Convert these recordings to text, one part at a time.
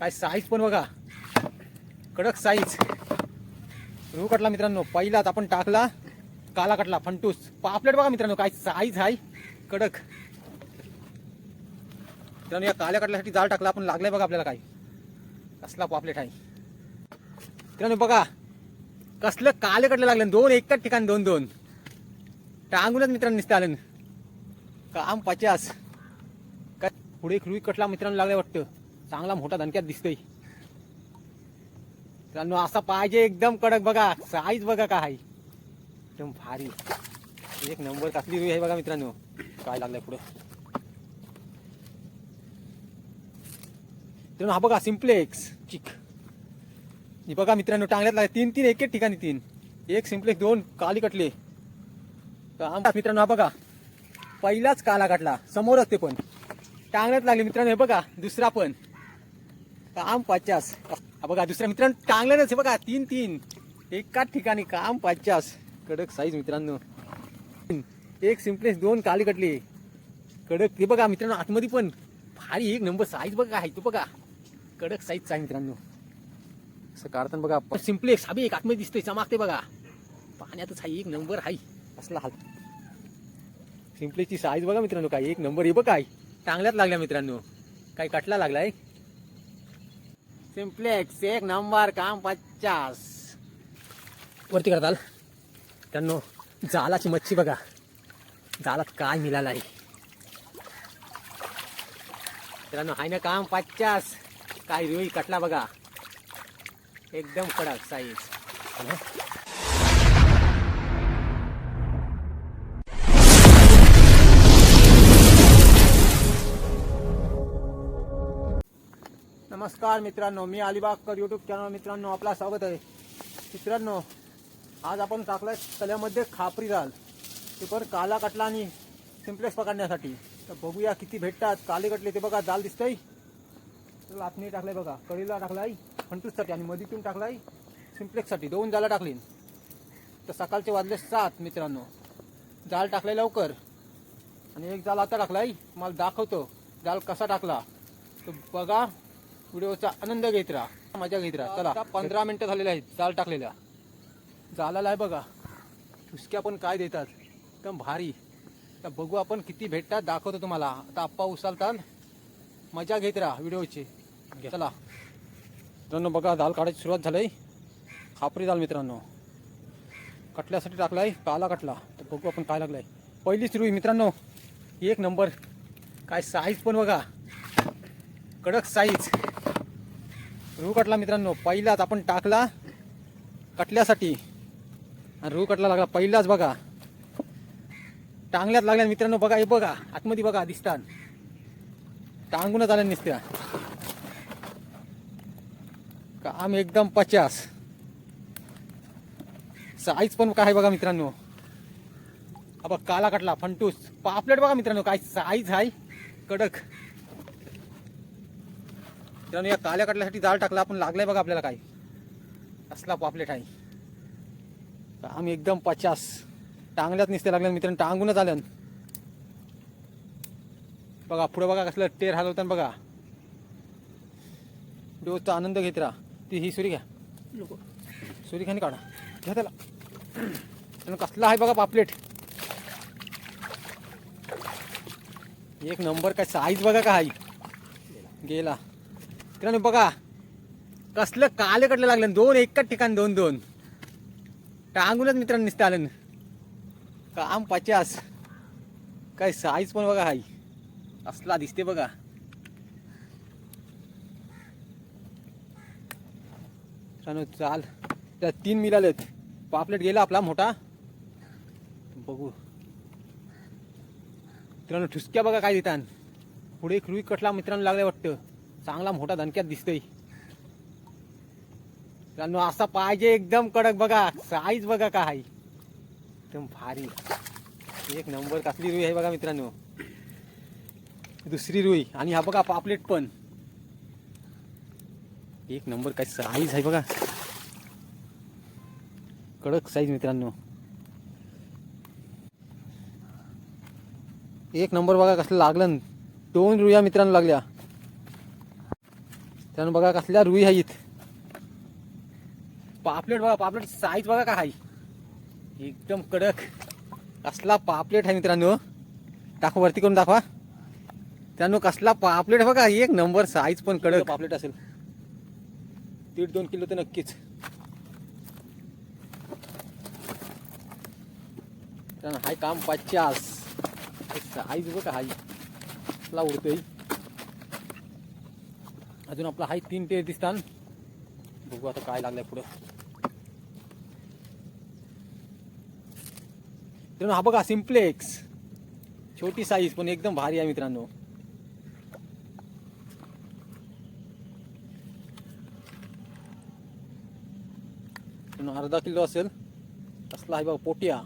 काय साईज पण बघा. कडक साईज रूह कटला मित्रांनो पहिलाच आपण टाकला काला कटला फंटूस. पापलेट बघा मित्रांनो काय साईज आहे कडक. मित्रांनो या काल्या कटल्यासाठी जाळ टाकला आपण लागलाय बघा आपल्याला काय कसला पापलेट आहे मित्रांनो बघा. कसलं काले कटलं लागलं दोन एकाच ठिकाणी दोन दोन. टांगूनच मित्रांनो निसतं आलं काम पचास. काय पुढे खुळी कटला मित्रांनो लागलाय वाटतं. चांगला मोठा धनक्यात दिसतोय. मित्रांनो असा पाहिजे एकदम कडक बघा. साईज बघा का आहे एकदम भारी. एक नंबर कसली रुई आहे बघा मित्रांनो. काय लागलाय पुढं? मित्रांनो हा बघा सिम्प्लेक्स चिक. बघा मित्रांनो टांगल्यात लागले. तीन तीन एक एक ठिकाणी तीन. एक सिम्प्लेक्स दोन काली कटले. तर आमचा मित्रांनो हा बघा. पहिलाच काला काटला. समोरच ते पण. टांगण्यात लागले मित्रांनो हे बघा. दुसरा पण. काम पाचास. बघा दुसऱ्या मित्रांनो टांगल्यानच हे बघा तीन तीन. एकाच ठिकाणी काम पाचास. कडक साईज मित्रांनो. एक सिम्प्लेस दोन काली कटली कडक ते बघा मित्रांनो आतमध्ये पण भारी एक नंबर साईज बघा आहे तो बघा. कडक साईजचा आहे मित्रांनो. असं काढताना बघा सिम्प्लेक्स हा एक आतमध्ये दिसतोय चमागते बघा. पाण्यातच हा एक नंबर आहे. असला हाल. सिम्प्लेसची साईज बघा मित्रांनो काय एक नंबर हे बघा. काय चांगल्यात लागल्या मित्रांनो. काही कटला लागलाय? सिम्प्लेक्स एक नंबर काम पचास. वरती करताल त्यांनो जालाची मच्छी बघा. जालात काय मिळालं आहे. मित्रांनो हाय ना काम पचास. काय रुई कटला बघा. एकदम कडक साईज नमस्कार मित्रांनो मी अलिबागकर यूट्यूब चॅनल मित्रांनो आपला स्वागत आहे. मित्रांनो आज आपण टाकलाय तल्यामध्ये खापरी जाल ते पण काला कटला आणि सिम्प्लेक्स पकडण्यासाठी. तर बघूया किती भेटतात काले कटले ते बघा दाल दिसतंय. लाटणी टाकलंय बघा. कळीला टाकलाय फंटूससाठी आणि मधीतून टाकलाय सिम्प्लेक्ससाठी दोन जाला टाकली तर सकाळचे वाजले सात मित्रांनो. जाल टाकलाय लवकर. आणि एक जाल आता टाकलाय मला दाखवतो. जाल कसा टाकला. तर बघा व्हिडिओचा आनंद घेत राहा. मजा घेत राहा. चला पंधरा मिनिटं झालेले आहेत जाल टाकलेल्या. जालाला आहे बघा. ठुसक्या पण काय देतात. एकदम भारी. तर बघू आपण किती भेटतात दाखवतो तुम्हाला. आता आप्पा उचलतात. मजा घेत राहा व्हिडिओची. चला. मित्रांनो बघा दाल काढायची सुरुवात झाली. खापरी दाल मित्रांनो. कटल्यासाठी टाकलाय काला कटला. तर बघू आपण काय लागलाय. पहिलीच रुई मित्रांनो. एक नंबर. काय साईज पण बघा. कडक साईज रू कटला मित्रांनो पहिलाच आपण टाकला कटल्यासाठी. आणि रूह कटला लागला पहिलाच बघा. टांगल्यात लागल्या मित्रांनो बघा हे बघा आतमध्ये बघा दिसतात. टांगूनच आल्या नुसत्या. काम एकदम पचास. साईज पण काय आहे बघा मित्रांनो. अबा काला कटला फंटूस. पापलेट बघा मित्रांनो काय साईज आहे कडक. मित्रांनो या काल्या कटल्यासाठी जाळ टाकला. आपण लागलाय बघा आपल्याला काय. असला पापलेट आहे. काम एकदम पचास. टांगल्यात निसते लागल्या मित्रांनो. टांगूनच आल्यान बघा पुढे बघा कसलं टेर हलवताना बघा. डोसचा आनंद घेत राहा. ती ही सुरी घ्या. सुरी खाली काढा. घ्या त्याला. कसला आहे बघा पापलेट. एक नंबर काय साईज बघा काय. गेला. मित्रांनो बघा. कसलं काले कटलं लागलं. दोन एकाच ठिकाण दोन दोन. टांगूनच मित्रांनो निसतं आलं. काम पचास. काय साईज पण बघा आई असला दिसते बघा. मित्रांनो चाल. त्यात तीन मिळालेत पापलेट गेला आपला मोठा. बघू. मित्रांनो ठुसक्या बघा काय देतात. पुढे एक रुई कटला मित्रांनो लागल्या वाटतं. चांगला मोठा धनक्यात दिसतोय. मित्रांनो असा पाहिजे एकदम कडक बघा साईज बघा का हाय एकदम भारी. एक नंबर कसली रुई आहे बघा मित्रांनो. दुसरी रुई. आणि हा बघा पापलेट पण. एक नंबर काय साईज आहे बघा. कडक साईज मित्रांनो. एक नंबर बघा कसलं लागलं दोन रुया मित्रांनो लागल्या. त्यानं बघा कसल्या रुई आहेत पापलेट बघा पापलेट साईज बघा का हाय. एकदम कडक. कसला पापलेट आहे मित्रांनो. दाखवा वरती करून दाखवा. त्यानं कसला पापलेट बघा एक नंबर साईज पण कडक. पापलेट असेल. दीड दोन किलो तर नक्कीच. त्यानं हाय काम पचास साईज बघा हाय. कसला उडतोय. अजून आपला हाय तीन ते दिसतान बघू आता काय लागलंय पुढं. मित्रांनो हा बघा सिम्प्लेक्स. छोटी साईज पण एकदम भारी आहे मित्रांनो. अर्धा किलो असेल. असला आहे बघा पोटिया.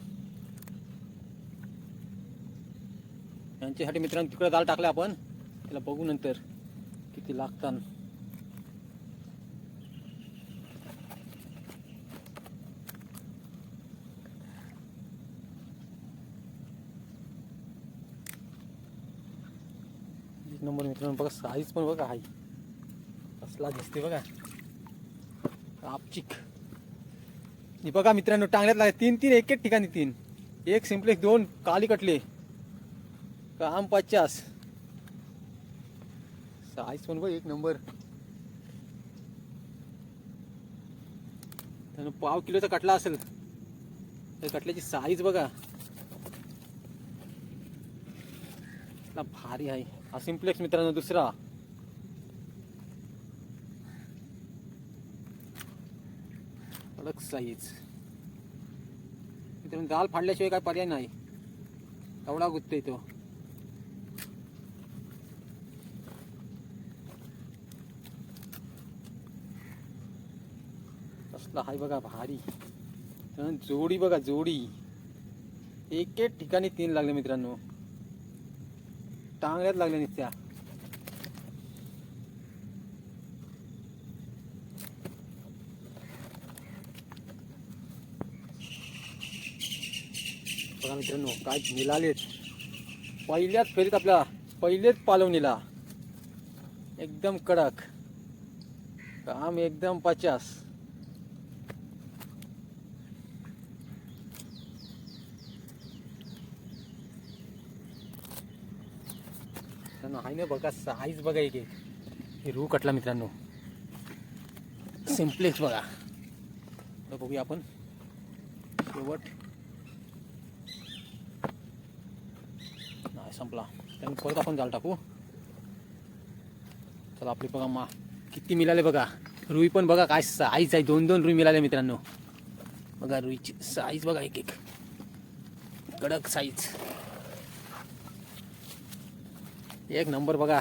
यांच्यासाठी मित्रांनो तिकडे दाल टाकला आपण. त्याला बघू नंतर किती लागतात नंबर मित्रांनो बघा साईज पण बघा हाय. कसला दिसते बघा. आपचिक. हे बघा मित्रांनो टांगल्यात लागले. तीन तीन एक एक ठिकाणी तीन. एक सिम्प्लेक्स दोन काली कटले. काम पचास. साईज पण बघ एक नंबर. त्यानं पाव किलोचा कटला असेल. त्या कटल्याची साईज बघा. कसला भारी आहे. हा सिम्प्लेक्स मित्रांनो दुसरा. कडक साईज मित्रांनो दाल फाडल्याशिवाय काय पर्याय नाही. एवढा गुत्तय तो. कसला हाय बघा भारी. जोडी बघा जोडी. एक एक ठिकाणी तीन लागले मित्रांनो. टांगड्यात लागल्या नुसत्या. बघा मित्रांनो काय निलालेत. पहिल्याच फेरीत आपल्या पहिलेच पालवणीला. एकदम कडक. काम एकदम पचास. मित्रांनो हाय ना बघा साईज बघा एक एक. हे रू कटला मित्रांनो. सिम्प्लेक्स बघा. तर बघूया आपण. शेवट. नाही संपला. त्यामुळे परत आपण जाल टाकू. चला आपली बघा मा किती मिळाले बघा. रुई पण बघा काय साईज आहे. दोन दोन रुई मिळाले मित्रांनो. बघा रुईची साईज बघा एक एक. कडक साईज एक नंबर बघा.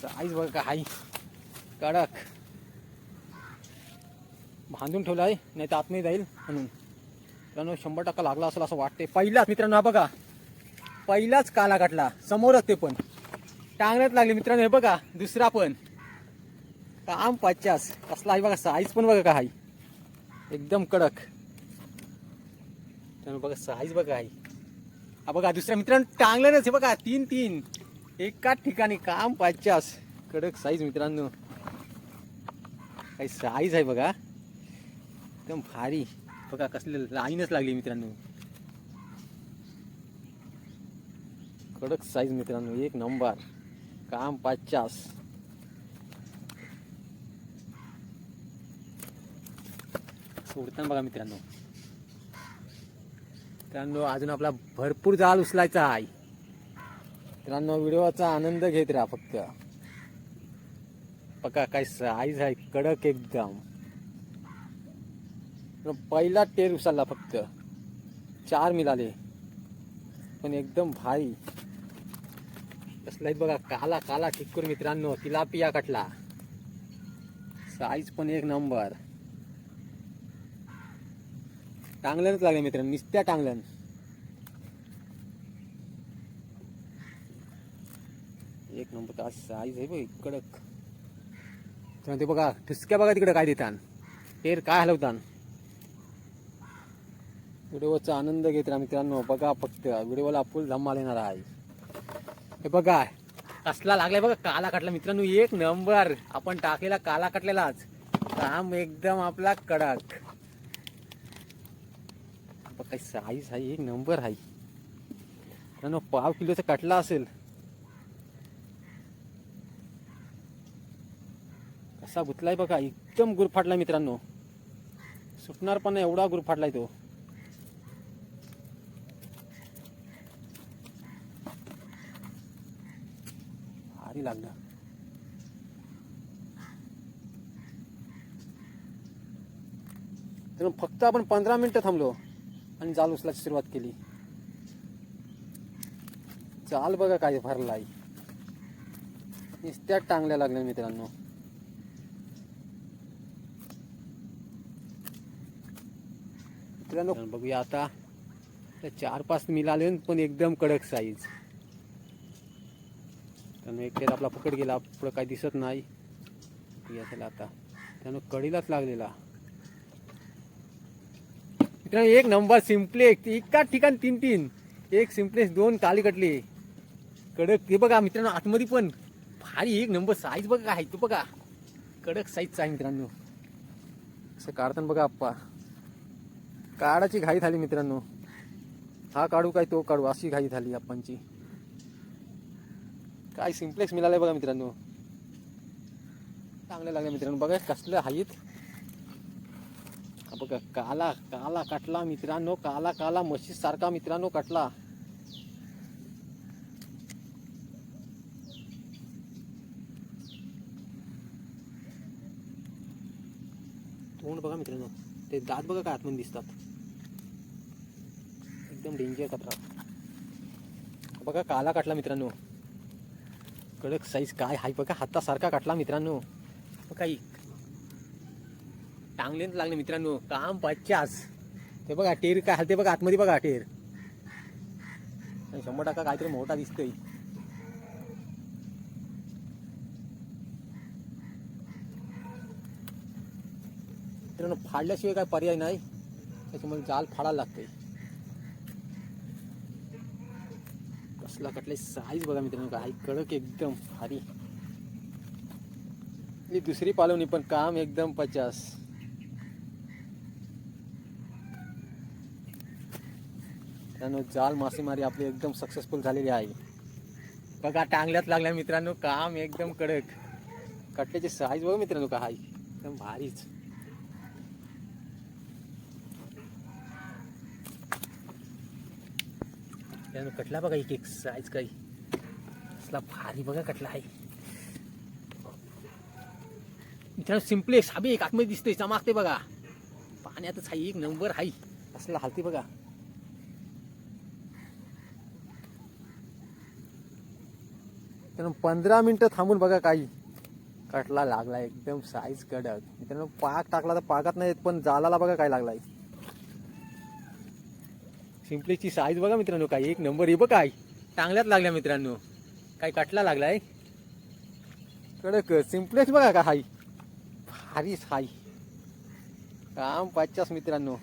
साईज बघा का हाई कडक बांधून ठेवलं आहे नाही तर आतमध्ये जाईल म्हणून. मित्रांनो शंभर टक्का लागला असेल असं वाटते पहिलाच मित्रांनो हा बघा. पहिलाच काला काटला समोरच ते पण. टांगण्यात लागले मित्रांनो हे बघा. दुसरा पण. काम पचास. कसला आहे बघा साईज पण बघा का हाय एकदम कडक. त्यानं बघा साईज बघा आई बघा दुसऱ्या मित्रांनो टांगल्यानंच हे बघा. तीन तीन. एकाच ठिकाणी काम पाचच्यास. कडक साईज मित्रांनो. काही साईज आहे बघा. एकदम भारी. बघा कसले लाईनच लागली मित्रांनो. कडक साईज मित्रांनो. एक नंबर काम पाचच्यास. सोडताना बघा मित्रांनो. मित्रांनो अजून आपला भरपूर जाल उचलायचा आहे. मित्रांनो व्हिडिओचा आनंद घेत राहा फक्त. बघा काय साईज आहे कडक एकदम. पहिला टेर उचलला फक्त. चार मिळाले. पण एकदम भारी. कसलाही बघा काला काला ठिकूर मित्रांनो तिलापिया कटला. साईज पण एक नंबर टांगल्यानंच लागले मित्रांनो निस्त्या टांगल्यान. एक नंबर असं साईज आहे बघ कडक. तर ते बघा ठिसक्या बघा तिकडे काय देतान. टेर काय हलवतान. व्हिडिओचा आनंद घेत राहा मित्रांनो बघा फक्त. व्हिडिओला फुल धम्माल येणार आहे. हे बघा कसला लागलाय बघा काला कटला. मित्रांनो एक नंबर. आपण टाकलेला काला कटलेलाच. काम एकदम आपला कडक. बघ काही साईज आहे एक नंबर आहे. मित्रांनो पाव किलोचा कटला असेल. कसा गुतलाय बघा एकदम गुरफाटलाय मित्रांनो. सुटणार पण एवढा गुरफाटलाय तो. भारी लागला. फक्त आपण पंधरा मिनिटं थांबलो. आणि जाल उचलायची सुरुवात केली. जाल बघा काय भरला आहे नुसत्यात टांगल्या लागल्या मित्रांनो. मित्रांनो बघूया आता. त्या चार पाच मिळाले पण एकदम कडक साईज त्यानं एक आपला पकड गेला पुढं काही दिसत नाही. आता. त्यानं कडीलाच लागलेला. मित्रांनो एक नंबर सिम्प्लेक्स एकाच ठिकाण तीन तीन. एक सिम्प्लेक्स दोन काली कटले कडक ते बघा मित्रांनो आतमध्ये पण भारी एक नंबर साईज बघा आहे तो बघा. कडक साईजचा आहे मित्रांनो. असं काढताना बघा आप्पा. काढाची घाई झाली मित्रांनो. हा काढू काय तो काढू अशी घाई झाली आपणची काय सिम्प्लेक्स मिळालंय बघा मित्रांनो. चांगलं लागलं मित्रांनो. बघा कसलं हाईत. बघा काला काला कटला मित्रांनो काला काला म्हशीसारखा मित्रांनो कटला. तोंड बघा मित्रांनो ते दात बघा काय आतमध्ये दिसतात. एकदम डेंजर कचरा. बघा काला काटला मित्रांनो. कडक साईज काय हाय बघा हातासारखा काटला मित्रांनो. बघा एक टांगलेच लागले मित्रांनो. काम पचास. ते बघा टेर काय हलते बघा आतमध्ये बघा टेर. आणि शंभर टक्का काहीतरी मोठा दिसतोय. मित्रांनो फाडल्याशिवाय काय पर्याय नाही. त्याच्यामुळे जाल फाडायला लागतंय. कसला कटले साईज बघा मित्रांनो काय कडक एकदम भारी. दुसरी पालवणी पण काम एकदम पचास. मित्रांनो जाल मासेमारी आपली एकदम सक्सेसफुल झालेली आहे. बघा टांगल्यात लागल्या मित्रांनो काम एकदम कडक. कटल्याची साईज बघा मित्रांनो काय एकदम भारीच. कटला बघा एक एक साईज काही. असला भारी बघा कटला आहे. मित्रांनो सिम्प्लेक्स साबी. एक आतमध्ये दिसतोय चमाकते बघा. पाण्यातच आहे एक नंबर हाय असला हालते बघा. मित्रांनो पंधरा मिनटं थांबून बघा काही. कटला लागला एकदम साईज कडक. मित्रांनो पाक टाकला तर पाकात नाही येत, पण जालाला बघा काय लागलाय. सिम्प्लेक्सची साईज बघा मित्रांनो काय एक नंबर हे बघ काय. चांगल्यात लागल्या मित्रांनो. काय कटला लागलाय? कडक सिम्प्लेक्स बघा का हाई भारीच हाई काम पाचच्याच मित्रांनो.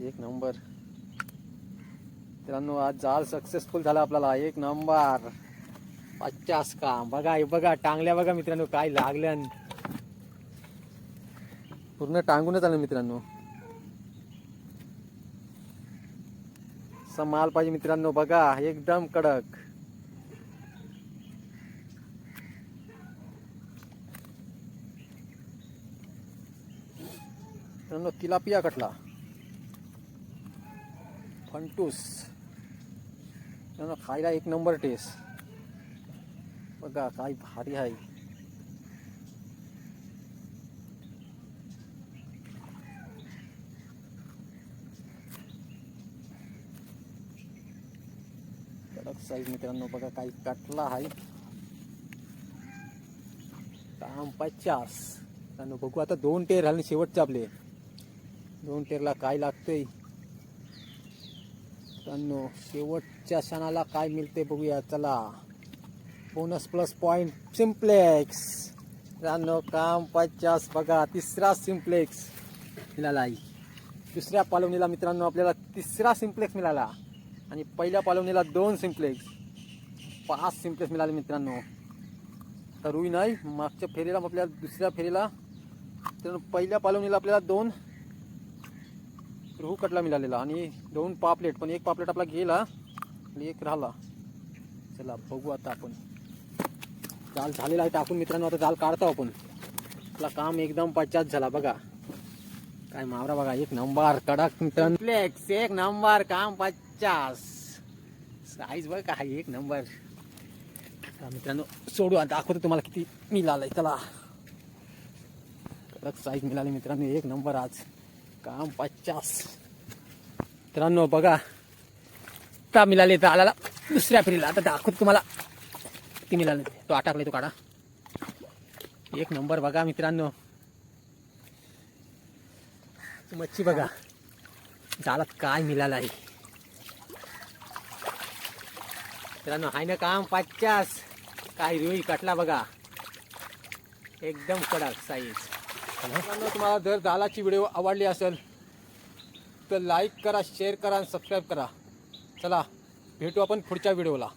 एक नंबर मित्रांनो आज जाल सक्सेसफुल झाला आपल्याला. एक नंबर पचास काम बघा बघा टांगल्या बघा मित्रांनो काय लागल्या पूर्ण टांगूनच आलं मित्रांनो. माल पाहिजे मित्रांनो बघा एकदम कडक. मित्रांनो तिलापिया कटला. फंटूस. त्यांना खायला एक नंबर टेस्ट बघा काय भारी आहे. कडक साईज मित्रांनो बघा काही कटला आहे. काम पचास मित्रांनो बघू आता दोन टेर आणि शेवटचे आपले. दोन टेरला काय लागतंय? मित्रांनो आजच्या क्षणाला काय मिळते बघूया चला. बोनस प्लस पॉइंट सिम्प्लेक्स मित्रांनो काम पचास बघा तिसरा सिम्प्लेक्स मिळाला आहे दुसऱ्या पालवणीला मित्रांनो आपल्याला तिसरा सिम्प्लेक्स मिळाला. आणि पहिल्या पालवणीला दोन सिम्प्लेक्स पाच सिम्प्लेक्स मिळाले मित्रांनो. तर रुई नाही मागच्या फेरीला आपल्याला दुसऱ्या फेरीला. तर पहिल्या पालवणीला आपल्याला दोन रुहू कटला मिळालेला आणि दोन पापलेट पण एक पापलेट आपला गेला. एक राहिला. चला बघू आता आपण. जाल झालेला आहे टाकून मित्रांनो आता जाल काढतो आपण. आपला काम एकदम पचास झाला बघा. काय मावरा बघा एक नंबर कडक मित्रांनो. एक नंबर काम पचास. साईज बघ काय एक नंबर. मित्रांनो सोडू आता दाखवतो तुम्हाला किती मिळालंय चला. कडक साईज मिळाली मित्रांनो एक नंबर आज. काम पचास. मित्रांनो बघा. आता मिळाले तर आला दुसऱ्या फेरीला आता दाखवत तुम्हाला किती मिळाले तो आटाकले तो काढा. एक नंबर बघा मित्रांनो. मच्छी बघा. जालात काय मिळालं आहे मित्रांनो आहे ना काम? पचास. काय रुई कटला बघा. एकदम कडक साईज मित्रांनो तुम्हाला जर जालाची व्हिडिओ आवडली असेल तर लाईक करा शेअर करा आणि सबस्क्राईब करा. चला भेटू आपण पुढच्या व्हिडिओला.